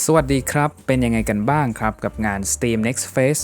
สวัสดีครับ เป็นยังไงกันบ้างครับ กับงาน Steam Next Fest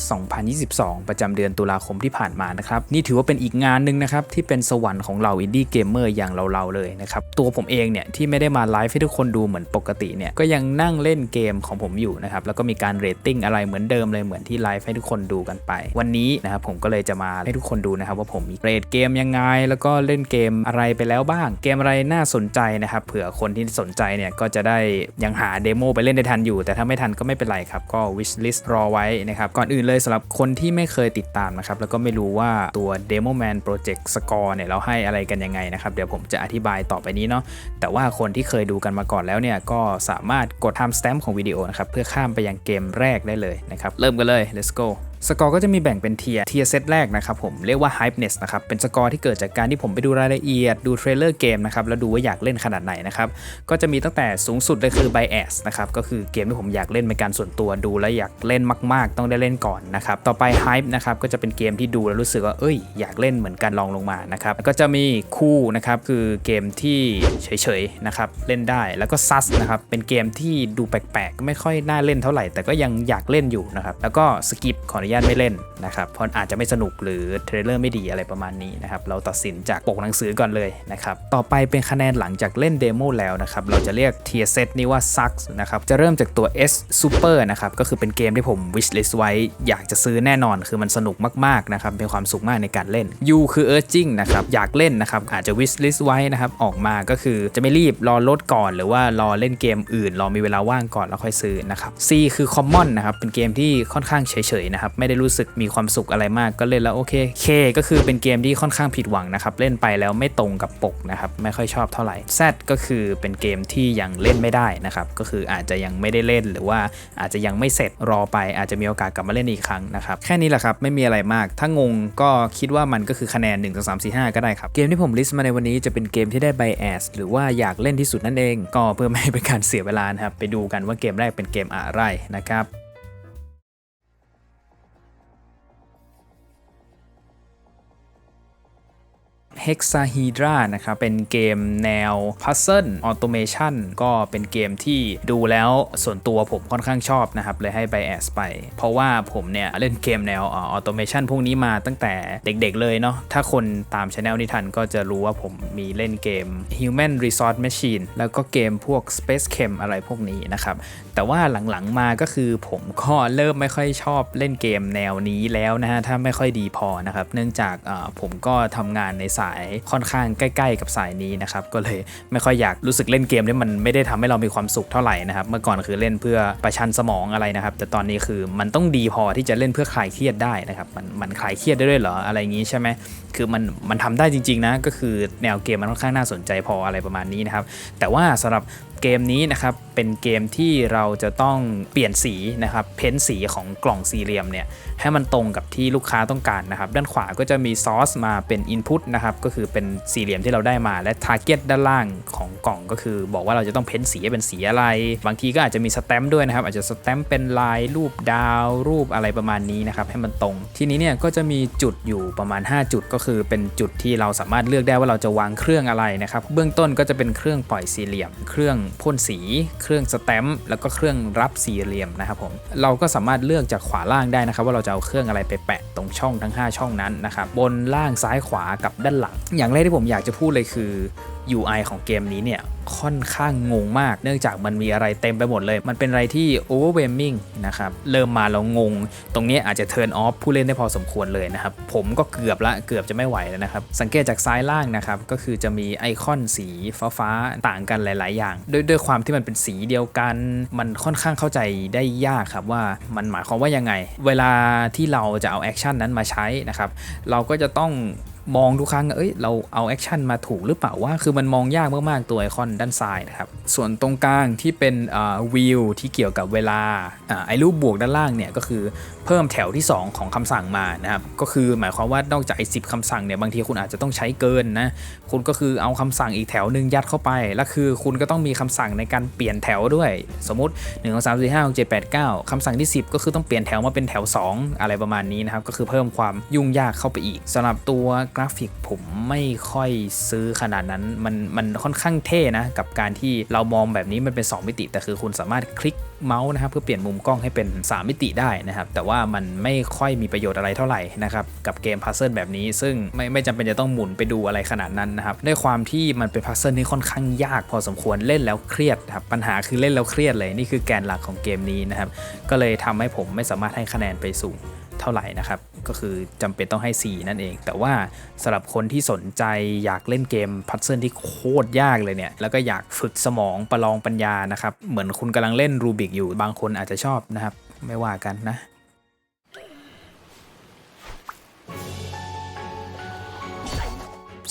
2022 ประจำเดือนตุลาคมที่ผ่านมานะครับ นี่ถือว่าเป็นอีกงานหนึ่งนะครับ ที่เป็นสวรรค์ของเราอินดี้เกมเมอร์อย่างเราๆเลยนะครับ ตัวผมเองเนี่ย ที่ไม่ได้มาไลฟ์ให้ทุกคนดูเหมือนปกติเนี่ย ก็ยังนั่งเล่นเกมของผมอยู่นะครับ แล้วก็มีการเรตติ้งอะไรเหมือนเดิมเลยเหมือนที่ไลฟ์ให้ทุกคนดูกันไป วันนี้นะครับผมก็เลยจะมาให้ทุกคนดูนะครับ ว่าผมมีเรตเกมยังไง แล้วก็เล่นเกมอะไรไปแล้วบ้าง เกมอะไรน่าสนใจนะครับเผื่อคนที่สนใจเนี่ยก็จะได้ยังหาเดโมไปเล่นได้ทันอยู่ แต่ถ้าไม่ทันก็ไม่เป็นไรครับ ก็ wish list รอไว้นะครับ ก่อนอื่นเลยสำหรับคนที่ไม่เคยติดตามนะครับ แล้วก็ไม่รู้ว่าตัว Demo Man Project Score เนี่ยเราให้อะไรกันยังไงนะครับ เดี๋ยวผมจะอธิบายต่อไปนี้เนาะ แต่ว่าคนที่เคยดูกันมาก่อนแล้วเนี่ย ก็สามารถกดทำ stamp ของวิดีโอนะครับ เพื่อข้ามไปยังเกมแรกได้เลยนะครับ เริ่มกันเลย let's go สกอร์ก็จะมีแบ่งเป็นเทียร์เทียร์เซตแรกนะครับผมเรียกว่า hypeness นะครับเป็นสกอร์ที่เกิดจากการที่ผมไปดูรายละเอียด ดูเทรลเลอร์เกมนะครับแล้วดูว่าอยากเล่นขนาดไหนนะครับก็จะมีตั้งแต่สูงสุดเลยคือ bias นะครับก็คือเกมที่ผมอยากเล่นเป็นการส่วนตัวดูแล้วอยากเล่นมาก ๆ ต้องได้เล่นก่อนนะครับต่อไป hype นะครับก็จะเป็นเกมที่ดูแล้วรู้สึกว่าเอ้ยอยากเล่นเหมือนกันลองลงมานะครับก็จะมีคู่นะครับคือเกมที่เฉยๆนะครับเล่นได้แล้วก็ sus นะครับเป็นเกมที่ดูแปลกๆ ไม่ค่อยน่าเล่นเท่าไหร่ แต่ก็ยังอยากเล่นอยู่นะครับแล้วก็ skip ขออนุญาตไม่เล่นนะครับเพราะอาจจะไม่สนุกหรือเทรลเลอร์ไม่ดีอะไรประมาณนี้นะครับเราตัดสินจากปกหนังสือก่อนเลยนะครับต่อไปเป็นคะแนนหลังจากเล่นเดโมแล้วนะครับเราจะเรียกเทียเซตนี้ว่า sucks นะครับจะเริ่มจากตัว S super นะครับก็คือเป็นเกมที่ผม wish list ไว้อยากจะซื้อแน่นอนคือมันสนุกมากๆนะครับเป็นความสุขมากในการเล่น U คือ urging นะครับอยากเล่นนะครับอาจจะ wish list ไว้นะครับออกมาก็คือจะไม่รีบรอลดก่อนหรือว่ารอเล่นเกมอื่นรอมีเวลาว่างก่อนแล้วค่อยซื้อนะครับ C คือ common นะครับเป็นเกมที่ค่อนข้างเฉยๆนะครับไม่ได้รู้สึกมีความสุขอะไรมากก็เล่นแล้วโอเค K ก็คือเป็นเกมที่ค่อนข้างผิดหวังนะครับเล่นไปแล้วไม่ตรงกับปกนะครับไม่ค่อยชอบเท่าไหร่ Z ก็คือเป็นเกมที่ยังเล่นไม่ได้นะครับก็คืออาจจะยังไม่ได้เล่นหรือว่าอาจจะยังไม่เสร็จรอไปอาจจะมีโอกาสกลับมาเล่นอีกครั้งนะครับแค่นี้แหละครับไม่มีอะไรมาก ถ้างงก็คิดว่ามันก็คือคะแนน 1 2 3 4 5 ก็ได้ครับ เกมที่ผมลิสต์มาในวันนี้จะเป็นเกมที่ได้ไบแอสหรือว่าอยากเล่นที่สุดนั่นเอง ก็เพื่อไม่ให้เป็นการเสียเวลานะครับไปดูกันว่าเกมแรกเป็นเกมอะไรนะครับ Hexahedra นะครับ เป็นเกมแนว Puzzle Automation ก็เป็นเกมที่ดูแล้วส่วนตัวผมค่อนข้างชอบนะครับ เลยให้ Bias ไป เพราะว่าผมเนี่ย เล่นเกมแนว Automation พวกนี้มาตั้งแต่เด็กๆเลยเนาะถ้าคนตามช anel นิทันก็จะรู้ว่าผมมีเล่นเกม Human Resource Machine แล้วก็เกมพวก Space Chem อะไรพวกนี้นะครับ แต่ว่าหลังๆมาก็คือผมก็เริ่มไม่ค่อยชอบเล่นเกมแนวนี้แล้วนะฮะ ถ้าไม่ค่อยดีพอนะครับ เนื่องจากผมก็ทำงานในสายค่อนข้างใกล้ ๆ กับสายนี้นะครับก็เลยไม่ค่อยอยากรู้สึกเล่นเกมที่มันไม่ได้ทำให้เรามีความสุขเท่าไหร่นะครับเมื่อก่อนคือเล่นเพื่อประชันสมองอะไรนะครับ แต่ตอนนี้คือมันต้องดีพอที่จะเล่นเพื่อคลายเครียดได้นะครับมันมันคลายเครียดได้ด้วยเหรออะไรอย่างนี้ใช่ไหมคือมันมันทำได้จริงๆนะก็คือแนวเกมมันค่อนข้างน่าสนใจพออะไรประมาณนี้นะครับแต่ว่าสำหรับ เกมนี้นะครับเป็นเกมที่เราจะต้องเปลี่ยนสีนะครับ เพ้นสีของกล่องสี่เหลี่ยมเนี่ยให้มันตรงกับที่ลูกค้าต้องการนะครับ ด้านขวาก็จะมีซอสมาเป็น Input นะครับ ก็คือเป็นสี่เหลี่ยมที่เราได้มาและ Target ด้านล่างของกล่องก็คือ บอกว่าเราจะต้องเพ้นสีเป็นสีอะไร บางทีก็อาจจะมีสแตมป์ด้วยนะครับ อาจจะสแตมป์เป็นลายรูปดาว รูปอะไรประมาณนี้นะครับ ให้มันตรง ทีนี้เนี่ยก็จะมีจุดอยู่ประมาณ 5 จุดก็คือเป็นจุดที่เราสามารถเลือกได้ว่าเราจะวางเครื่องอะไรนะครับ เบื้องต้นก็จะเป็นเครื่องปล่อยสี่เหลี่ยม เครื่องพ่นสี เครื่องสแตมป์แล้วก็เครื่องรับสี่เหลี่ยมนะครับผมเราก็สามารถเลือกจากขวาล่างได้นะครับ ว่าเราจะเอาเครื่องอะไรไปแปะตรงช่องทั้ง 5 ช่องนั้นนะครับบนล่างซ้ายขวากับด้านหลัง อย่างแรกที่ผมอยากจะพูดเลยคือ UI ของเกมนี้เนี่ยค่อนข้างงงมาก เนื่องจากมันมีอะไรเต็มไปหมดเลย มันเป็นอะไรที่ overwhelming นะครับ เริ่มมาแล้วงง ตรงนี้อาจจะ turn off ผู้เล่นได้พอสมควรเลยนะครับ ผมก็เกือบละ เกือบจะไม่ไหวแล้วนะครับ สังเกตจากซ้ายล่างนะครับ ก็คือจะมีไอคอนสีฟ้าๆต่างกันหลาย ๆ อย่าง ด้วยด้วยความที่มันเป็นสีเดียวกัน มันค่อนข้างเข้าใจได้ยากครับว่ามันหมายความว่ายังไง เวลาที่เราจะเอาแอคชั่นนั้นมาใช้นะครับ เราก็จะต้อง มองทุกครั้งเอ้ยเราเอาแอคชั่นมาถูกหรือเปล่าว่า คือมันมองยากมากๆตัวไอคอนด้านซ้ายนะครับ ส่วนตรงกลางที่เป็นวิวที่เกี่ยวกับเวลาไอรูปบวกด้านล่างเนี่ยก็คือเพิ่มแถวที่ 2 ของคำสั่งมานะครับ ก็คือหมายความว่านอกจากไอสิคำสั่งเนี่ยบางทีคุณอาจจะต้องใช้เกินนะ คุณก็คือเอาคำสั่งอีกแถวหนึ่งยัดเข้าไป แล้วคือคุณก็ต้องมีคำสั่งในการเปลี่ยนแถวด้วย สมมติ1 2 3 4 5 6 7 8 9คำสั่งที่ 10 ก็คือต้องเปลี่ยนแถวมาเป็นแถว 2 อะไรประมาณนี้นะครับ ก็คือเพิ่มความยุ่งยากเข้าไปอีกสำหรับตัวกราฟิกผมไม่ค่อยซื้อขนาดนั้น มันมันค่อนข้างเท่นะ กับการที่เรามองแบบนี้มันเป็น 2 มิติ แต่คือคุณสามารถคลิกเมาส์นะครับเพื่อเปลี่ยนมุมกล้องให้เป็น 3 มิติได้นะครับ แต่ว่ามันไม่ค่อยมีประโยชน์อะไรเท่าไหร่นะครับ กับเกมพัซเซิลแบบนี้ ซึ่งไม่ไม่จำเป็นจะต้องหมุนไปดูอะไรขนาดนั้นนะครับด้วยความที่มันเป็นพัซเซิลที่ค่อนข้างยากพอสมควรเล่นแล้วเครียดครับปัญหาคือเล่นแล้วเครียดเลยนี่คือแกนหลักของเกมนี้นะครับก็เลยทำให้ผมไม่สามารถให้คะแนนไปสูง เท่าไหร่นะครับ ก็คือจำเป็นต้องให้ 4 นั่นเอง แต่ว่าสำหรับคนที่สนใจอยากเล่นเกมพัซเซิลที่โคตรยากเลยเนี่ย แล้วก็อยากฝึกสมองประลองปัญญานะครับ เหมือนคุณกำลังเล่นรูบิกอยู่บางคนอาจจะชอบนะครับ ไม่ว่ากันนะ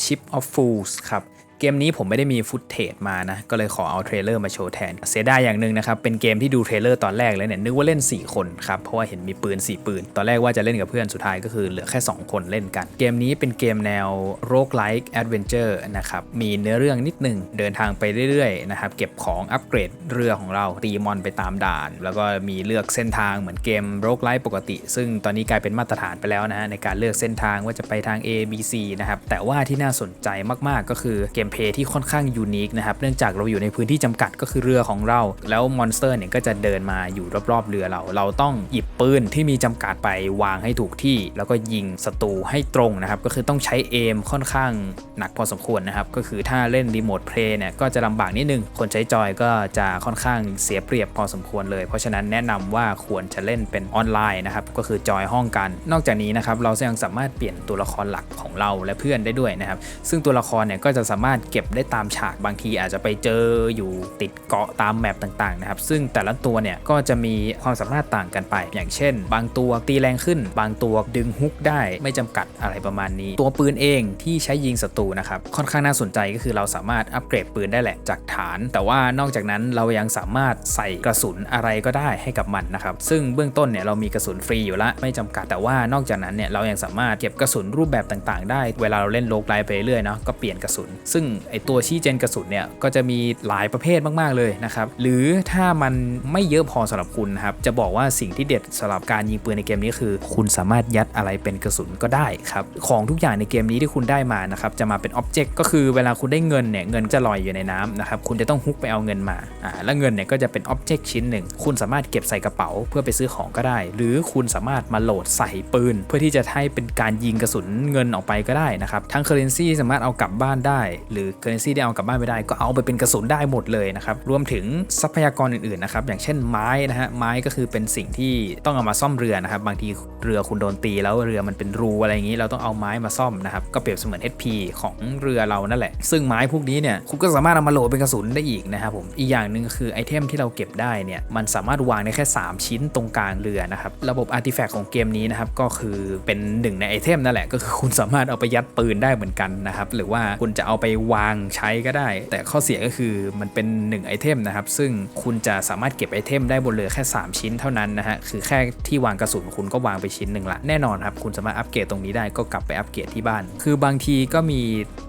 Ship of Fools ครับ เกมนี้ผมไม่ได้มีฟุตเทจมานะ ก็เลยขอเอาเทรลเลอร์มาโชว์แทน เสียดายอย่างหนึ่งนะครับ เป็นเกมที่ดูเทรลเลอร์ตอนแรกเลยเนี่ย นึกว่าเล่น 4 คนครับ เพราะว่าเห็นมีปืน 4 ปืน ตอนแรกว่าจะเล่นกับเพื่อนสุดท้ายก็คือเหลือแค่ 2 คนเล่นกัน เกมนี้เป็นเกมแนว roguelike adventure นะครับ มีเนื้อเรื่องนิดหนึ่งเดินทางไปเรื่อยๆนะครับ เก็บของอัปเกรดเรือของเราตีมอนไปตามด่าน แล้วก็มีเลือกเส้นทางเหมือนเกม roguelike ปกติ ซึ่งตอนนี้กลายเป็นมาตรฐานไปแล้วนะฮะในการเลือกเส้นทางว่าจะไปทาง A B C นะครับแต่ว่าที่น่าสนใจมากๆ ก็คือเกมเพย์ที่ค่อนข้างยูนิคนะครับเนื่องจากเราอยู่ในพื้นที่จำกัดก็คือเรือของเรา แล้วมอนสเตอร์เนี่ยก็จะเดินมาอยู่รอบๆเรือเรา เราต้องหยิบปืนที่มีจำกัดไปวางให้ถูกที่ แล้วก็ยิงศัตรูให้ตรงนะครับก็คือต้องใช้เอมค่อนข้างหนักพอสมควรนะครับก็คือถ้าเล่นรีโมทเพลย์เนี่ยก็จะลำบากนิดนึง คนใช้จอยก็จะค่อนข้างเสียเปรียบพอสมควรเลย เพราะฉะนั้นแนะนำว่าควรจะเล่นเป็นออนไลน์นะครับก็คือจอยห้องกัน นอกจากนี้นะครับเรายังสามารถเปลี่ยนตัวละครหลักของเราและเพื่อนได้ด้วยนะครับซึ่งตัวละครเนี่ยก็จะสามารถเก็บได้ตามฉากบางทีอาจจะไปเจออยู่ติดเกาะตามแมปต่างๆนะครับซึ่งแต่ละตัวเนี่ยก็จะมีความสามารถต่างกันไป อย่างเช่น บางตัวตีแรงขึ้น บางตัวดึงฮุกได้ไม่จำกัดอะไรประมาณนี้ ตัวปืนเองที่ใช้ยิงศัตรูนะครับค่อนข้างน่าสนใจก็คือเราสามารถอัปเกรดปืนได้แหละจากฐาน แต่ว่านอกจากนั้นเรายังสามารถใส่กระสุนอะไรก็ได้ให้กับมันนะครับซึ่งเบื้องต้นเนี่ยเรามีกระสุนฟรีอยู่ละไม่จำกัด แต่ว่านอกจากนั้นเนี่ยเรายังสามารถเก็บกระสุนรูปแบบต่างๆ ได้ เวลาเราเล่นโลกไลไปเรื่อยเนาะก็เปลี่ยนกระสุน ซึ่งไอตัวชี้เจนกระสุนเนี่ยก็จะมีหลายประเภทมากๆเลยนะครับหรือถ้ามันไม่เยอะพอสำหรับคุณนะครับจะบอกว่าสิ่งที่เด็ดสำหรับการยิงปืนในเกมนี้คือ คุณสามารถยัดอะไรเป็นกระสุนก็ได้ครับของทุกอย่างในเกมนี้ที่คุณได้มานะครับจะมาเป็นอ็อบเจกต์ก็คือเวลาคุณได้เงินเนี่ยเงินจะลอยอยู่ในน้ำนะครับคุณจะต้องฮุกไปเอาเงินมาอ่าแล้วเงินเนี่ยก็จะเป็นอ็อบเจกต์ชิ้นหนึ่งคุณสามารถเก็บใส่กระเป๋าเพื่อไปซื้อของก็ได้ หรือคุณสามารถมาโหลดใส่ปืน เพื่อที่จะให้เป็นการยิงกระสุนเงินออกไปก็ได้นะครับทั้งเคอร์เรนซีสามารถเอากลับบ้านได้หรือเคอร์เรนซีที่เอากลับบ้านไม่ได้ ก็เอาไปเป็นกระสุนได้หมดเลยนะครับ รวมถึงทรัพยากรอื่นๆนะครับ อย่างเช่นไม้นะฮะ ไม้ก็คือเป็นสิ่งที่ต้องเอามาซ่อมเรือนะครับ บางทีเรือคุณโดนตีแล้วเรือมันเป็นรูอะไรอย่างนี้ เราต้องเอาไม้มาซ่อมนะครับ ก็เปรียบเสมือน HP ของเรือเรานั่นแหละ ซึ่งไม้พวกนี้เนี่ย คุณก็สามารถเอามาโหลดเป็นกระสุนได้อีกนะครับผม อีกอย่างหนึ่งคือไอเทมที่เราเก็บได้เนี่ย มันสามารถวางได้แค่ 3 ชิ้นตรงกลางเรือนะครับ ระบบอาร์ติแฟกต์ของเกมนี้นะครับ ก็คือเป็นหนึ่งในไอเทมนั่นแหละ ก็คือคุณสามารถเอาไปยัดปืนได้เหมือนกันนะครับ หรือว่าคุณจะเอาไปวางใช้ก็ได้ แต่ข้อเสียก็คือมันเป็น 1 ไอเทมนะครับ ซึ่งคุณจะสามารถเก็บไอเทมได้บนเรือแค่ 3 ชิ้นเท่านั้นนะฮะคือแค่ที่วางกระสุนคุณก็วางไปชิ้นหนึ่งละแน่นอนครับคุณสามารถอัปเกรดตรงนี้ได้ก็กลับไปอัปเกรดที่บ้าน คือบางทีก็มี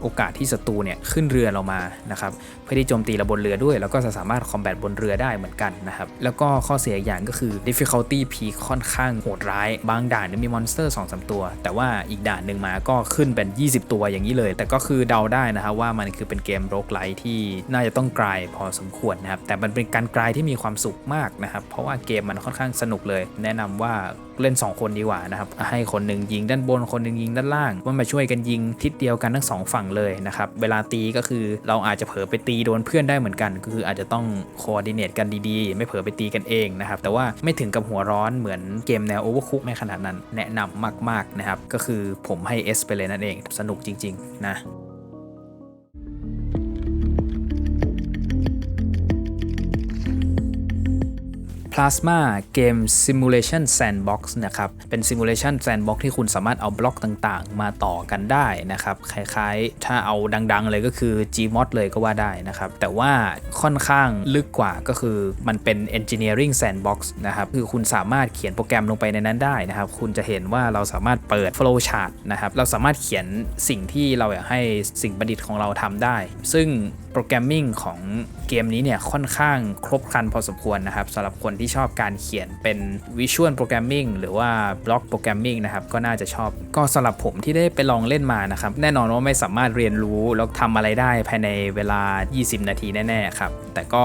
โอกาสที่ศัตรูเนี่ยขึ้นเรือเรามานะครับเพื่อที่โจมตีเราบนเรือด้วย แล้วก็จะสามารถคอมแบทบนเรือได้เหมือนกันนะครับแล้วก็ข้อเสียอย่างก็คือ difficulty p ค่อนข้างโหดร้าย บางด่านมีมอนสเตอร์2อสตัว แต่ว่าอีกด่านหนึ่งมาก็ขึ้นเป็น 20 ตัวอย่างนี้เลย แต่ก็คือเดาได้นะครับว่ามันคือเป็นเกมโรกไลท์ที่น่าจะต้องกลายพอสมควรนะครับ แต่มันเป็นการกลายที่มีความสุขมากนะครับ เพราะว่าเกมมันค่อนข้างสนุกเลย แนะนำว่าเล่น 2 คนดีกว่านะครับ ให้คนหนึ่งยิงด้านบน คนหนึ่งยิงด้านล่างว่ามาช่วยกันยิงทิศเดียวกันทั้งสองฝั่งเลยนะครับ เวลาตีก็คือเราอาจจะเผลอไปตีโดนเพื่อนได้เหมือนกัน ก็คืออาจจะต้องคอดิเนตกันดีๆ ไม่เผลอไปตีกันเองนะครับ แต่ว่าไม่ถึงกับหัวร้อนเหมือนเกมแนว Overcook ในขนาดนั้น แนะนำมากๆนะครับ ก็คือผมให้ S ไปเลยนั่นเอง สนุกจริง ๆ นะ Plasma Game Simulation Sandbox นะครับ เป็น Simulation Sandbox ที่คุณสามารถเอาบล็อกต่างๆ มาต่อกันได้นะครับ คล้ายๆ ถ้าเอาดังๆ เลยก็คือ Gmod เลยก็ว่าได้นะครับ แต่ว่าค่อนข้างลึกกว่าก็คือมันเป็น Engineering Sandbox นะครับ คือคุณสามารถเขียนโปรแกรมลงไปในนั้นได้นะครับ คุณจะเห็นว่าเราสามารถเปิด flow chart นะครับ เราสามารถเขียนสิ่งที่เราอยากให้สิ่งประดิษฐ์ของเราทำได้ ซึ่ง รแกรมมิ่งของเกมนี้เนี่ยค่อนข้างครบครันพอสมควรนะครับสำหรับคนที่ชอบการเขียนเป็นวิชวลโปรแกรมมิ่งหรือว่าบล็อกโปรแกรมมิ่งนะครับก็น่าจะชอบก็สำหรับผมที่ได้ไปลองเล่นมานะครับแน่นอนว่าไม่สามารถเรียนรู้แล้วทำอะไรได้ภายในเวลา 20 นาทีแน่ๆครับแต่ก็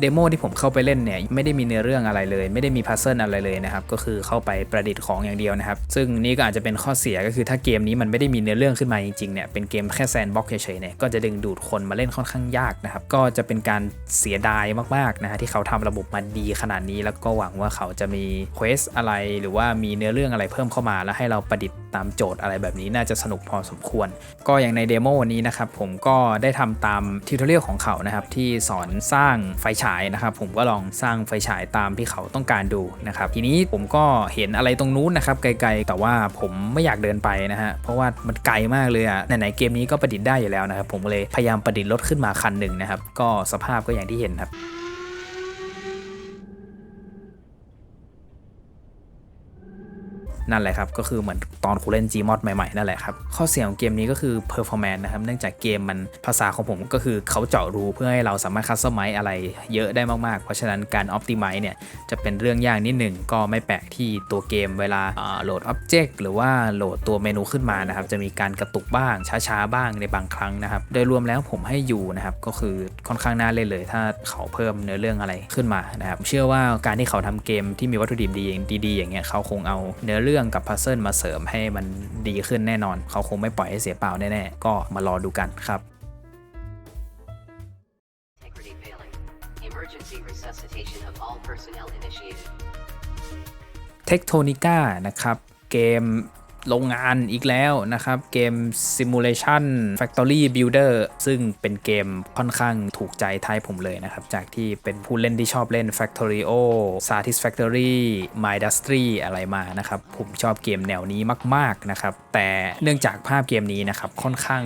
เดโมที่ผมเข้าไปเล่นเนี่ยไม่ได้มีเนื้อเรื่องอะไรเลย ไม่ได้มีพัซเซิลอะไรเลยนะครับก็คือเข้าไปประดิษฐ์ของอย่างเดียวนะครับ ซึ่งนี่ก็อาจจะเป็นข้อเสียก็คือถ้าเกมนี้มันไม่ได้มีเนื้อเรื่องขึ้นมาจริงๆเนี่ยเป็นเกมแค่แซนบ็อกเฉยๆเนี่ยก็จะดึงดูดคนมาเล่นค่อนข้างยากนะครับ ก็จะเป็นการเสียดายมากๆนะฮะที่เขาทำระบบมาดีขนาดนี้ แล้วก็หวังว่าเขาจะมีเควสอะไรหรือว่ามีเนื้อเรื่องอะไรเพิ่มเข้ามา แล้วให้เราประดิษฐ์ตามโจทย์อะไรแบบนี้น่าจะสนุกพอสมควร ก็อย่างในเดโมวันนี้นะครับผมก็ได้ทำตามทิวทอเรียลของเขานะครับที่สอนสร้างไฟฉายนะครับผมก็ลองสร้างไฟฉายตามที่เขาต้องการดูนะครับทีนี้ผมก็เห็นอะไรตรงนู้นนะครับไกลๆ แต่ว่าผมไม่อยากเดินไปนะฮะเพราะว่ามันไกลมากเลยอะไหนๆเกมนี้ก็ประดิษฐ์ได้อยู่แล้วนะครับผมเลยพยายามประดิษฐ์รถขึ้นมาคันหนึ่งนะครับ ก็สภาพก็อย่างที่เห็นครับ นั่นแหละครับ ก็คือเหมือนตอนคุณเล่น Gmod ใหม่ๆ นั่นแหละครับ ข้อเสียของเกมนี้ก็คือ performance นะครับ เนื่องจากเกมมันภาษาของผมก็คือเขาเจาะรูเพื่อให้เราสามารถ customize อะไรเยอะได้มากๆ เพราะฉะนั้นการ optimize เนี่ย จะเป็นเรื่องยากนิดหนึ่งก็ไม่แปลกที่ตัวเกมเวลาโหลด object หรือว่าโหลดตัวเมนูขึ้นมานะครับ จะมีการกระตุกบ้างช้าๆบ้างในบางครั้งนะครับ โดยรวมแล้วผมให้อยู่นะครับก็คือค่อนข้างน่าเล่นเลย ถ้าเขาเพิ่มเนื้อเรื่องอะไรขึ้นมานะครับเชื่อว่าการที่เขาทำเกมที่มีวัตถุดิบดีดีๆอย่างเงี้ยเขาคงเอาเนื้อเรื่องกับพัซเซิลมาเสริมให้มันดีขึ้นแน่นอน เขาคงไม่ปล่อยให้เสียเปล่าแน่ๆ ก็มารอดูกันครับ Integrity failing. Emergency resuscitation of all personnel initiated. เทคโทนิก้านะครับ เกม โรงงานอีกแล้วนะครับ เกม Simulation Factory Builder ซึ่งเป็นเกมค่อนข้างถูกใจไทยผมเลยนะครับ จากที่เป็นผู้เล่นที่ชอบเล่น Factorio Satisfactory My Industry อะไรมานะครับ ผมชอบเกมแนวนี้มาก ๆ นะครับ แต่เนื่องจากภาพเกมนี้นะครับ ค่อนข้าง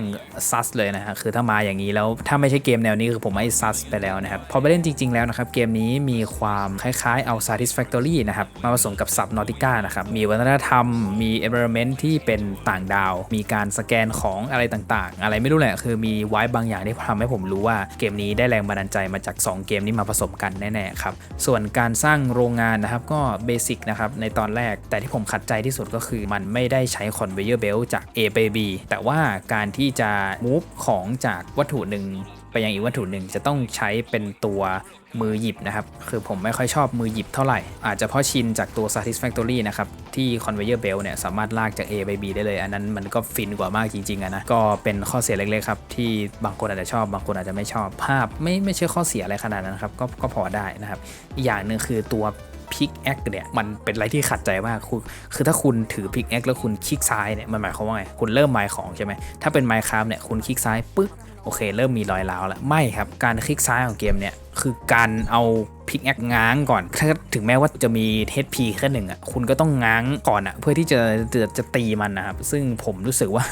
ซัสเลยนะฮะคือถ้ามาอย่างนี้แล้วถ้าไม่ใช่เกมแนวนี้คือผมไม่ซัสไปแล้วนะครับ พอไปเล่นจริง ๆ แล้วนะครับ เกมนี้มีความคล้ายๆเอา Satisfactory นะครับมาผสมกับ Subnautica นะครับมีวัฒนธรรมมี environment ที่เป็นต่างดาว มีการสแกนของอะไรต่างๆ อะไรไม่รู้แหละ คือมีไว้บางอย่างที่ทำให้ผมรู้ว่าเกมนี้ได้แรงบันดาลใจมาจาก 2 เกมนี้มาผสมกันแน่ๆครับ ส่วนการสร้างโรงงานนะครับก็เบสิกนะครับในตอนแรก แต่ที่ผมขัดใจที่สุดก็คือมันไม่ได้ใช้ conveyor belt จาก A ไป B แต่ว่าการที่จะ move ของจากวัตถุหนึ่ง ไปยังอีกวัตถุหนึ่งจะต้องใช้เป็นตัวมือหยิบนะครับ คือผมไม่ค่อยชอบมือหยิบเท่าไหร่ อาจจะเพราะชินจากตัว Satisfactory นะครับ ที่ Conveyor Belt เนี่ย สามารถลากจาก A ไป B ได้เลย อันนั้นมันก็ฟินกว่ามากจริงๆอะนะ ก็เป็นข้อเสียเล็กๆครับ ที่บางคนอาจจะชอบ บางคนอาจจะไม่ชอบภาพ ไม่ไม่ใช่ข้อเสียอะไรขนาดนั้นครับก็ก็พอได้นะครับอีกอย่างหนึ่งคือตัวพิกแอคเนี่ยมันเป็นอะไรที่ขัดใจมากคือคือถ้าคุณถือพิกแอคแล้วคุณคลิกซ้ายเนี่ยมันหมายความว่าไง คุณเริ่มไมค์ของใช่ไหมถ้าเป็นไมค์คราฟเนี่ยคุณคลิกซ้ายปึ๊บ อเคเริ่มมีรอยร้าวแล้วไม่ครับการคลิกซ้ายของเกมเนี่ยคือการเอาพิกแอคง้างก่อนถ้าถึงแม้ว่าจะมี HP แค่หนึ่งอะคุณก็ต้องง้างก่อนอะเพื่อที่จะจะจะตีมันนะครับ ซึ่งผมรู้สึกว่า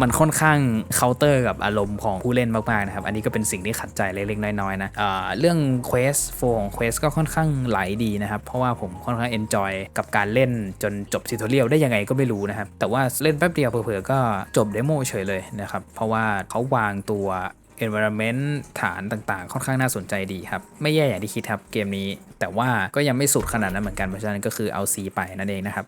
มันค่อนข้างเคาน์เตอร์กับอารมณ์ของผู้เล่นมาก ๆ นะครับ อันนี้ก็เป็นสิ่งที่ขัดใจเล็ก ๆ น้อย ๆ นะเอ่อเรื่อง Quest 4 ของ Quest ก็ค่อนข้างไหลดีนะครับ เพราะว่าผมค่อนข้าง enjoy กับการเล่นจนจบทิทอเรียลได้ยังไงก็ไม่รู้นะครับ แต่ว่าเล่นแป๊บเดียวเผลอๆก็จบเดโมเฉยเลยนะครับเพราะว่าเขาวางตัว environment ฐานต่างๆ ค่อนข้างน่าสนใจดีครับ ไม่แย่อย่างที่คิดครับเกมนี้ แต่ว่าก็ยังไม่สุดขนาดนั้นเหมือนกันเพราะฉะนั้นก็คือเอา C ไปนั่นเองนะครับ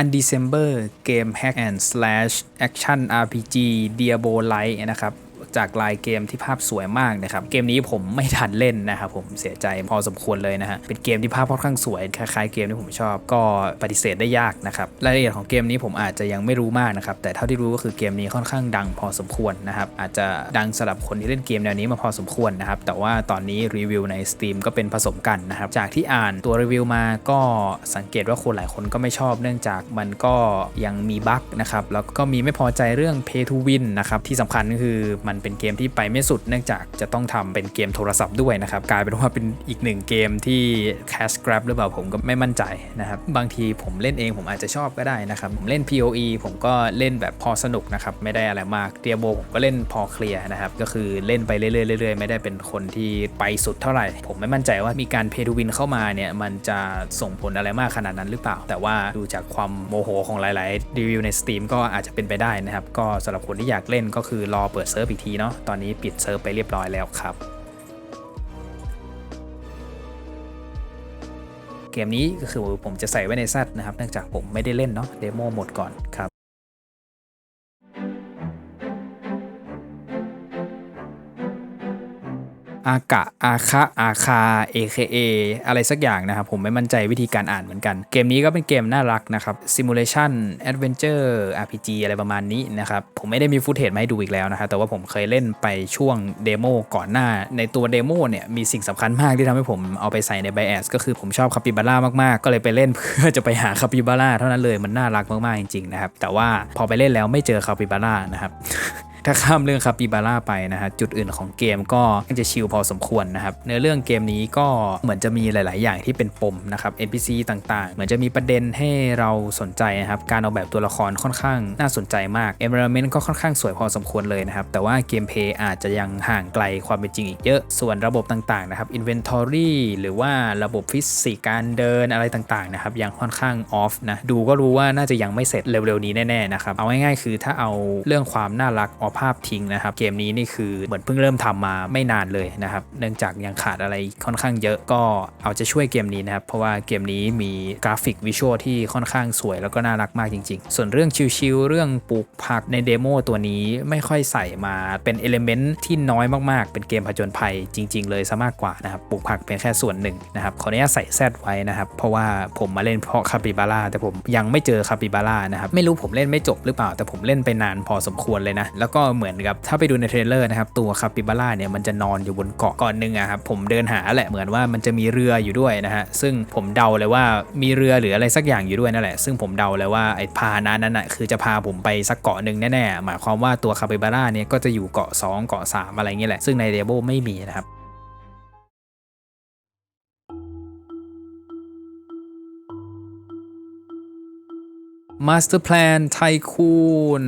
Undecember เกม Hack and Slash Action RPG Diablo Light นะครับ จากลายเกมที่ภาพสวยมากนะครับ เกมนี้ผมไม่ทันเล่นนะครับผมเสียใจพอสมควรเลยนะฮะ เป็นเกมที่ภาพค่อนข้างสวยคล้ายๆเกมที่ผมชอบ ก็ปฏิเสธได้ยากนะครับรายละเอียดของเกมนี้ผมอาจจะยังไม่รู้มากนะครับ แต่เท่าที่รู้ก็คือเกมนี้ค่อนข้างดังพอสมควรนะครับ อาจจะดังสำหรับคนที่เล่นเกมแนวนี้มาพอสมควรนะครับ แต่ว่าตอนนี้รีวิวใน Steam ก็เป็นผสมกันนะครับ จากที่อ่านตัวรีวิวมาก็สังเกตว่าคนหลายคนก็ไม่ชอบ เนื่องจากมันก็ยังมีบั๊กนะครับ แล้วก็มีไม่พอใจเรื่อง Pay to Win นะครับ ที่สำคัญก็คือมันเป็นเป็นเกมที่ไปไม่สุด เนื่องจากจะต้องทำเป็นเกมโทรศัพท์ด้วยนะครับ กลายเป็นว่าเป็นอีกหนึ่งเกมที่ cash grab หรือเปล่าผมก็ไม่มั่นใจนะครับ บางทีผมเล่นเองผมอาจจะชอบก็ได้นะครับ ผมเล่น POE ผมก็เล่นแบบพอสนุกนะครับ ไม่ได้อะไรมากเตียโบผมก็เล่นพอเคลียร์นะครับ ก็คือเล่นไปเรื่อยๆเรื่อยๆไม่ได้เป็นคนที่ไปสุดเท่าไหร่ ผมไม่มั่นใจว่ามีการเพย์ทูวินเข้ามาเนี่ยมันจะส่งผลอะไรมากขนาดนั้นหรือเปล่า แต่ว่าดูจากความโมโหของหลาย ๆ รีวิวใน Steam ก็อาจจะเป็นไปได้นะครับ ก็สำหรับคนที่อยากเล่นก็คือรอเปิดเซิร์ฟอีกทีเนาะตอนนี้ปิดเซิร์ฟไปเรียบร้อยแล้วครับ เกมนี้ก็คือผมจะใส่ไว้ในซัดนะครับ เนื่องจากผมไม่ได้เล่นเนาะเดโมหมดก่อนครับ อากะอาคะอาคา AKA อะไรสักอย่างนะครับ ผมไม่มั่นใจวิธีการอ่านเหมือนกัน เกมนี้ก็เป็นเกมน่ารักนะครับ Simulation Adventure RPG อะไรประมาณนี้นะครับ ผมไม่ได้มีฟุตเทจมาให้ดูอีกแล้วนะครับแต่ว่าผมเคยเล่นไปช่วงเดโมก่อนหน้า ในตัวเดโมเนี่ยมีสิ่งสำคัญมากที่ทำให้ผมเอาไปใส่ในไบแอสก็คือผมชอบคาปิบาร่ามากๆ ก็เลยไปเล่นเพื่อจะไปหาคาปิบาร่าเท่านั้นเลยมันน่ารักมากๆจริงๆนะครับแต่ว่าพอไปเล่นแล้วไม่เจอคาปิบาร่านะครับ ถ้าข้ามเรื่องคาปิบาร่าไปนะฮะจุดอื่นของเกมก็จะชิลพอสมควรนะครับเนื้อเรื่องเกมนี้ก็เหมือนจะมีหลาย ๆ อย่างที่เป็นปมนะครับ NPC ต่าง ๆ เหมือนจะมีประเด็นให้เราสนใจนะครับการออกแบบตัวละครค่อนข้างน่าสนใจมาก Environment ก็ค่อนข้างสวยพอสมควรเลยนะครับแต่ว่าเกมเพย์อาจจะยังห่างไกลความเป็นจริงอีกเยอะส่วนระบบต่าง ๆ นะครับ Inventory หรือว่าระบบฟิสิกการเดินอะไรต่าง ๆ นะครับยังค่อนข้างออฟนะดูก็รู้ว่าน่าจะยังไม่เสร็จเร็ว ๆ นี้แน่ ๆ นะครับเอาง่าย ๆ คือถ้าเอาเรื่องความน่ารักออภาพทิ้งนะครับ เกมนี้นี่คือเหมือนเพิ่งเริ่มทำมาไม่นานเลยนะครับ เนื่องจากยังขาดอะไรค่อนข้างเยอะก็เอาจะช่วยเกมนี้นะครับ เพราะว่าเกมนี้มีกราฟิกวิชวลที่ค่อนข้างสวยแล้วก็น่ารักมากจริง ๆ ส่วนเรื่องชิลๆเรื่องปลูกผักในเดโมตัวนี้ไม่ค่อยใส่มาเป็นเอลิเมนต์ที่น้อยมากๆ เป็นเกมผจญภัยจริง ๆ เลยซะมากกว่านะครับปลูกผักเป็นแค่ส่วนหนึ่งนะครับขออนุญาตใส่แซดไว้นะครับเพราะว่าผมมาเล่นเพราะคาปิบาร่าแต่ผมยังไม่เจอคาปิบาร่านะครับไม่รู้ผมเล่นไม่จบหรือเปล่าแต่ผมเล่นไปนานพอสมควรเลยนะแล้วก็เหมือนกับถ้าไปดูในเทรลเลอร์นะครับตัวคาปิบาร่าเนี่ยมันจะนอนอยู่บนเกาะก่อนหนึ่งอะครับผมเดินหาแหละเหมือนว่ามันจะมีเรืออยู่ด้วยนะฮะซึ่งผมเดาเลยว่ามีเรือหรืออะไรสักอย่างอยู่ด้วยนั่นแหละ ซึ่งผมเดาเลยว่าไอ้พานะนั้นอะคือจะพาผมไปสักเกาะหนึ่งแน่ๆหมายความว่าตัวคาปิบาร่าเนี่ยก็จะอยู่เกาะ 2 เกาะ 3 อะไรเงี้ยแหละซึ่งในเดโบไม่มีนะครับ Master Plan Tycoon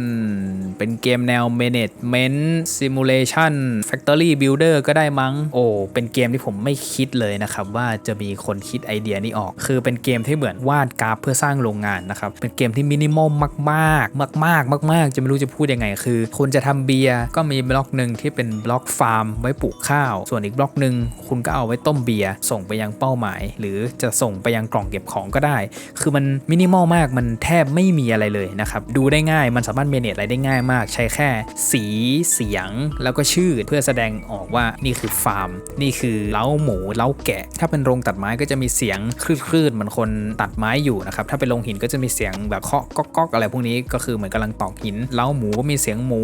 เป็นเกมแนว Management Simulation Factory Builder ก็ได้มั้ง โอ้ เป็นเกมที่ผมไม่คิดเลยนะครับ ว่าจะมีคนคิดไอเดียนี้ออก คือเป็นเกมที่เหมือนวาดกราฟเพื่อสร้างโรงงานนะครับ เป็นเกมที่มินิมอลมากๆ มาก ๆ มาก ๆ จะไม่รู้จะพูดยังไง คือ คุณจะทำเบียร์ก็มีบล็อกหนึ่งที่เป็นบล็อกฟาร์มไว้ปลูกข้าว ส่วนอีกบล็อกหนึ่งคุณก็เอาไว้ต้มเบียร์ส่งไปยังเป้าหมาย หรือจะส่งไปยังกล่องเก็บของก็ได้ คือมันมินิมอลมากมันแทบไม่ไม่มีอะไรเลยนะครับ ดูได้ง่ายมันสามารถเมเนจอะไรได้ง่ายมาก ใช้แค่สีเสียงแล้วก็ชื่อเพื่อแสดงออกว่านี่คือฟาร์ม นี่คือเล้าหมูเล้าแกะ ถ้าเป็นโรงตัดไม้ก็จะมีเสียงคลื่นๆเหมือนคนตัดไม้อยู่นะครับถ้าเป็นโรงหินก็จะมีเสียงแบบเคาะก๊อกๆอะไรพวกนี้ก็คือเหมือนกำลังตอกหินเล้าหมูก็มีเสียงหมู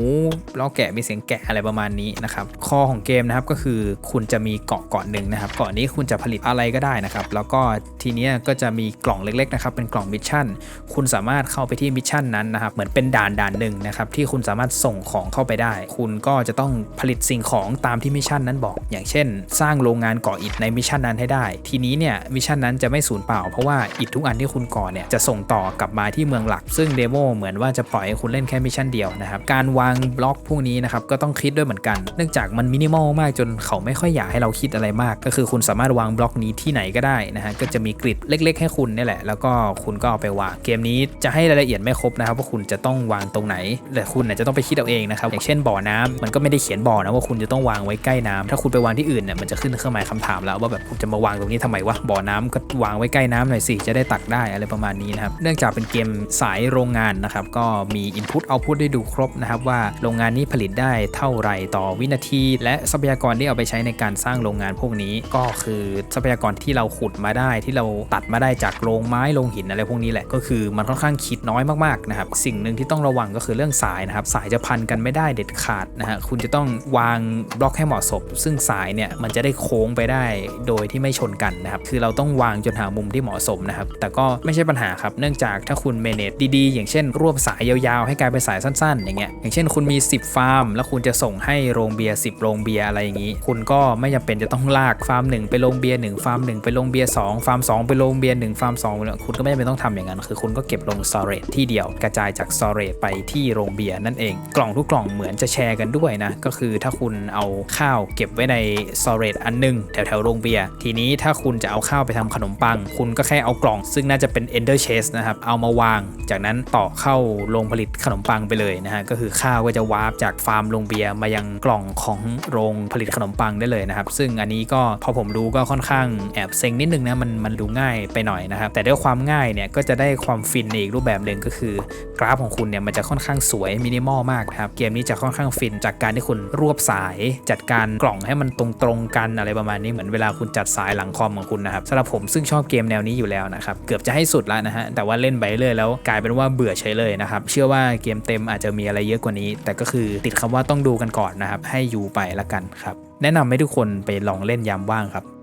เล้าแกะมีเสียงแกะอะไรประมาณนี้นะครับคอของเกมนะครับก็คือคุณจะมีเกาะเกาะหนึ่งนะครับเกาะนี้คุณจะผลิตอะไรก็ได้นะครับแล้วก็ทีเนี้ยก็จะมีกล่องเล็กๆนะครับเป็นกล่องมิชชั่น คุณสามารถเข้าไปที่มิชชั่นนั้นนะครับเหมือนเป็นด่านด่านหนึ่งนะครับที่คุณสามารถส่งของเข้าไปได้ คุณก็จะต้องผลิตสิ่งของตามที่มิชชั่นนั้นบอก อย่างเช่น สร้างโรงงานก่ออิฐในมิชชั่นนั้นให้ได้ ทีนี้เนี่ยมิชชั่นนั้นจะไม่สูญเปล่าเพราะว่าอิฐทุกอันที่คุณก่อเนี่ยจะส่งต่อกลับมาที่เมืองหลัก ซึ่งเดโมเหมือนว่าจะปล่อยให้คุณเล่นแค่มิชชั่นเดียวนะครับการวางบล็อกพวกนี้นะครับก็ต้องคิดด้วยเหมือนกัน เนื่องจากมันมินิมอลมากจนเขาไม่ค่อยอยากให้เราคิดอะไรมาก ก็คือคุณสามารถวางบล็อกนี้ที่ไหนก็ได้นะฮะก็จะมีกริดเล็ก ๆ ให้คุณนี่แหละ แล้วก็คุณก็เอาไปวางเกมนี้จะใให้รายละเอียดไม่ครบนะครับว่าคุณจะต้องวางตรงไหนแต่คุณจะต้องไปคิดเอาเองนะครับอย่างเช่นบ่อน้ำมันก็ไม่ได้เขียนบ่อนะว่าคุณจะต้องวางไว้ใกล้น้ำถ้าคุณไปวางที่อื่นเนี่ยมันจะขึ้นเครื่องหมายคำถามแล้วว่าแบบคุณจะมาวางตรงนี้ทำไมวะบ่อน้ำก็วางไว้ใกล้น้ำหน่อยสิจะได้ตักได้อะไรประมาณนี้นะครับเนื่องจากเป็นเกมสายโรงงานนะครับก็มี Input Output ได้ดูครบนะครับว่าโรงงานนี้ผลิตได้เท่าไหร่ต่อวินาที และทรัพยากรที่เอาไปใช้ในการสร้างโรงงานพวกนี้ ก็คือทรัพยากรที่เราขุดมาได้ที่เราตัดมาได้จากโรงไม้โรงหินอะไรพวกนี้แหละก็คือมันค่อนข้างขีดน้อยมากๆนะครับสิ่งหนึ่งที่ต้องระวังก็คือเรื่องสายนะครับสายจะพันกันไม่ได้เด็ดขาดนะฮะคุณจะต้องวางบล็อกให้เหมาะสม ซึ่งสายเนี่ยมันจะได้โค้งไปได้โดยที่ไม่ชนกันนะครับคือเราต้องวางจนหามุมที่เหมาะสมนะครับแต่ก็ไม่ใช่ปัญหาครับเนื่องจากถ้าคุณเมเนจดีๆ อย่างเช่น รวบสายยาวๆ ให้กลายเป็นสายสั้นๆ อย่างเงี้ยอย่างเช่นคุณมี 10 ฟาร์ม แล้วคุณจะส่งให้โรงเบียร์10 โรงเบียร์อะไรอย่างงี้ คุณก็ไม่จำเป็นจะต้องลากฟาร์ม 1 ไปโรงเบียร์1ฟาร์ม 1 ไปโรงเบียร์2ฟาร์ม 2 ไปโรงเบียร์1ฟาร์ม2คุณก็ไม่จำเป็นต้องทำอย่างนั้นคือคุณก็เก็บลงส o เร e ที่เดียวกระจายจากส o เร e ไปที่โรงเบียร์นั่นเอง กล่องทุกกล่องเหมือนจะแชร์กันด้วยนะ ก็คือถ้าคุณเอาข้าวเก็บไว้ในส o เร e อันหนึงแถวๆโรงเบียร์ทีนี้ถ้าคุณจะเอาข้าวไปทำขนมปัง คุณก็แค่เอากล่อง ซึ่งน่าจะเป็น ender chest นะครับเอามาวาง จากนั้นต่อเข้าโรงผลิตขนมปังไปเลยนะฮะก็คือข้าวก็จะวาร์ปจากฟาร์มโรงเบียร์มายังกล่องของโรงผลิตขนมปังได้เลยนะครับซึ่งอันนี้ก็พอผมดูก็ค่อนข้างแอบเซ็งนิดนึงนะมันมันดูง่ายไปหน่อยนะครับแต่ด้วยความง่ายเนี่ยก็จะได้ความฟินในอีกรูปแบบหนึ่งก็คือกราฟของคุณเนี่ยมันจะค่อนข้างสวยมินิมอลมากนะครับเกมนี้จะค่อนข้างฟินจากการที่คุณรวบสายจัดการกล่องให้มันตรงๆกันอะไรประมาณนี้เหมือนเวลาคุณจัดสายหลังคอมของคุณนะครับสำหรับผมซึ่งชอบเกมแนวนี้อยู่แล้วนะครับเกือบจะให้สุดแล้วนะฮะแต่ว่าเล่นไปเรื่อยแล้วกลายเป็นว่าเบื่อเฉยเลยนะครับเชื่อว่าเกมเต็มอาจจะมีอะไรเยอะกว่านี้ แต่ก็คือติดคำว่าต้องดูกันก่อนนะครับให้อยู่ไปละกันครับแนะนำให้ทุกคนไปลองเล่นยามว่างครับ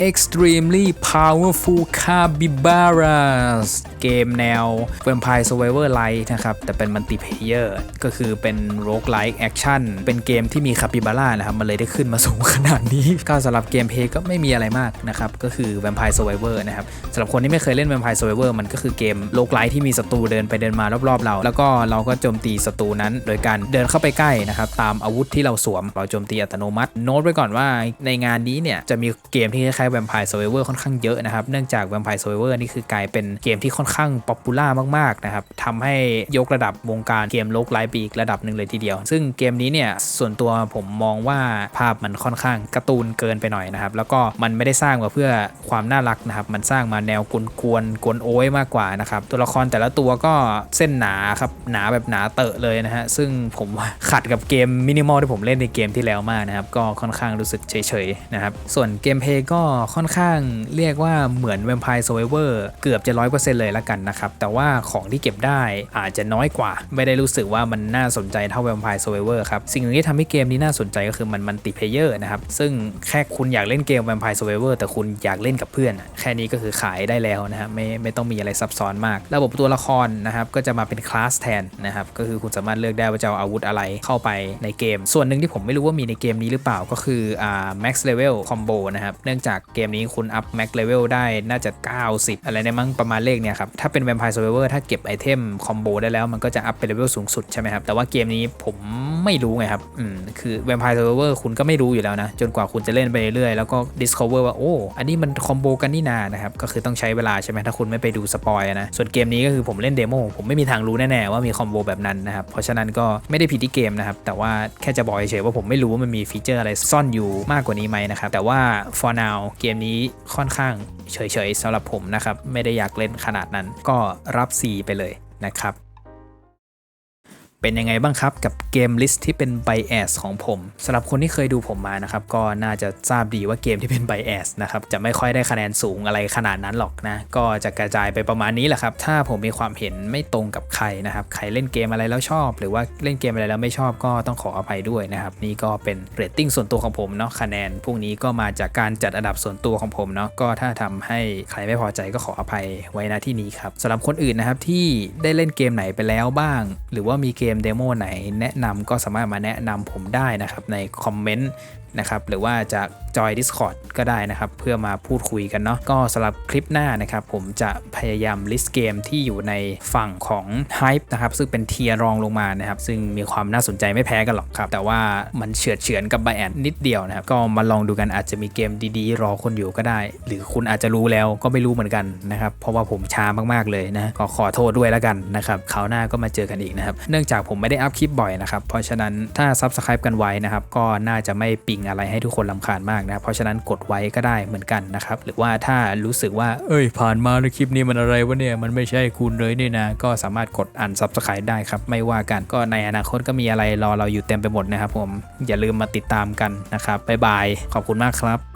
Extremely Powerful Capybaras เกมแนว Vampire Survivor Like นะครับ แต่เป็นมัลติเพเยอร์ก็คือเป็น Roguelike Action เป็นเกมที่มีคาปิบาร่านะครับ มันเลยได้ขึ้นมาสูงขนาดนี้ ก็สำหรับเกมเพลย์ก็ไม่มีอะไรมากนะครับ ก็คือ Vampire Survivor นะครับสำหรับคนที่ไม่เคยเล่น Vampire Survivor มันก็คือเกม Roguelike ที่มีศัตรูเดินไปเดินมารอบๆเรา แล้วก็เราก็โจมตีศัตรูนั้น โดยการเดินเข้าไปใกล้นะครับ ตามอาวุธที่เราสวมเราโจมตีอัตโนมัติโน้ตไว้ก่อนว่าในงานนี้เนี่ยจะมีเกมที่คล้ายๆ Vampire Survivor ค่อนข้างเยอะนะครับเนื่องจาก Vampire Survivor นี่คือกลายเป็นเกมที่ค่อนข้างป๊อปปูล่ามากๆนะครับทำให้ยกระดับวงการเกมโลกไลฟ์ปีกระดับหนึ่งเลยทีเดียว ซึ่งเกมนี้เนี่ยส่วนตัวผมมองว่าภาพมันค่อนข้างการ์ตูนเกินไปหน่อยนะครับแล้วก็มันไม่ได้สร้างมาเพื่อความน่ารักนะครับมันสร้างมาแนวกวนกวนโอ้ยมากกว่านะครับตัวละครแต่ละตัวก็เส้นหนาครับหนาแบบหนาเตอะเลยนะฮะซึ่งผมขัดกับเกมมินิมอลที่ผมเล่นในเกมที่แล้วมากนะครับก็ค่อนข้างรู้สึกเฉยๆนะครับส่วนเกมเพย์ก็ค่อนข้างเรียกว่าเหมือน Vampire Survivor เกือบจะ100%เลยละกันนะครับ แต่ว่าของที่เก็บได้อาจจะน้อยกว่า ไม่ได้รู้สึกว่ามันน่าสนใจเท่า Vampire Survivor ครับ สิ่งหนึ่งที่ทำให้เกมนี้น่าสนใจก็คือมันมันติเพเยอร์นะครับ ซึ่งแค่คุณอยากเล่นเกม Vampire Survivor แต่คุณอยากเล่นกับเพื่อน แค่นี้ก็คือขายได้แล้วนะฮะไม่ไม่ต้องมีอะไรซับซ้อนมาก ระบบตัวละครนะครับก็จะมาเป็นคลาสแทนนะครับก็คือคุณสามารถเลือกได้ว่าจะเอาอาวุธอะไรเข้าไปในเกม ส่วนหนึ่งที่ผมไม่รู้ว่ามีในเกมนี้หรือเปล่าก็คืออ่า max level combo นะครับเนื่องจากเกมนี้คุณอัพ max level ได้น่าจะ 90 อะไรเนี่ยมั้งประมาณเลขเนี่ยครับถ้าเป็น Vampire Survivor ถ้าเก็บไอเทมคอมโบได้แล้วมันก็จะอัพเป็นเลเวลสูงสุดใช่ไหมครับ แต่ว่าเกมนี้ผมไม่รู้ไงครับ อืม คือ Vampire Survivor คุณก็ไม่รู้อยู่แล้วนะ จนกว่าคุณจะเล่นไปเรื่อยๆ แล้วก็ discover ว่า โอ้ อันนี้มันคอมโบกันนี่นานะครับ ก็คือต้องใช้เวลาใช่ไหมถ้าคุณไม่ไปดูสปอยนะ ส่วนเกมนี้ก็คือผมเล่นเดโมผมไม่มีทางรู้แน่ๆว่ามีคอมโบแบบนั้นนะครับ เพราะฉะนั้นก็ไม่ได้ผิดที่เกมนะครับ แต่ว่าแค่จะบอกเฉยๆว่าผมไม่รู้ว่ามันมีฟีเจอร์อะไรซ่อนอยู่มากกว่านี้ไหมนะครับ แต่ว่า for now เกมนี้ค่อนข้างเฉยๆสำหรับผมนะครับไม่ได้อยากเล่นขนาดนั้นก็รับ C ไปเลยนะครับ เป็นยังไงบ้างครับกับเกมลิสต์ที่เป็น bias ของผมสำหรับคนที่เคยดูผมมานะครับ ก็น่าจะทราบดีว่าเกมที่เป็น bias นะครับ จะไม่ค่อยได้คะแนนสูงอะไรขนาดนั้นหรอกนะ ก็จะกระจายไปประมาณนี้แหละครับ ถ้าผมมีความเห็นไม่ตรงกับใครนะครับ ใครเล่นเกมอะไรแล้วชอบ หรือว่าเล่นเกมอะไรแล้วไม่ชอบก็ต้องขออภัยด้วยนะครับ นี่ก็เป็นเรตติ้งส่วนตัวของผมเนาะคะแนนพวกนี้ก็มาจากการจัดอันดับส่วนตัวของผมเนาะก็ถ้าทำให้ใครไม่พอใจก็ขออภัยไว้ณที่นี้ครับสำหรับคนอื่นนะครับที่ได้เล่นเกมไหนไปแล้วบ้าง หรือว่ามีเกมเดโมไหนแนะนำก็สามารถมาแนะนำผมได้นะครับในคอมเมนต์ นะครับหรือว่าจะจอย Discord ก็ได้นะครับ เพื่อมาพูดคุยกันเนาะก็สำหรับคลิปหน้านะครับ ผมจะพยายามลิสต์เกมที่อยู่ในฝั่งของ Hype นะครับซึ่งเป็นเทียรองลงมานะครับ ซึ่งมีความน่าสนใจไม่แพ้กันหรอกครับ แต่ว่ามันเฉือนเฉือนกับไบแอนนิดเดียวนะครับ ก็มาลองดูกันอาจจะมีเกมดีๆ รอคนอยู่ก็ได้ หรือคุณอาจจะรู้แล้วก็ไม่รู้เหมือนกันนะครับเพราะว่าผมช้ามากๆเลยนะก็ขอโทษด้วยแล้วกันนะครับคราวหน้าก็มาเจอกันอีกนะครับเนื่องจากผมไม่ได้อัพคลิปบ่อยนะครับเพราะฉะนั้นถ้า Subscribe กันไว้นะครับก็น่าจะไม่ปิงงอะไรให้ทุกคนลำคาญมากนะ เพราะฉะนั้นกดไว้ก็ได้เหมือนกันนะครับ หรือว่าถ้ารู้สึกว่า เอ้ย ผ่านมาในคลิปนี้มันอะไรวะเนี่ย มันไม่ใช่คุณเลยนี่นะ ก็สามารถกดอันซับสไครต์ได้ครับ ไม่ว่ากันก็ในอนาคตก็มีอะไรรอเราอยู่เต็มไปหมดนะครับผม อย่าลืมมาติดตามกันนะครับบ๊ายบาย ขอบคุณมากครับ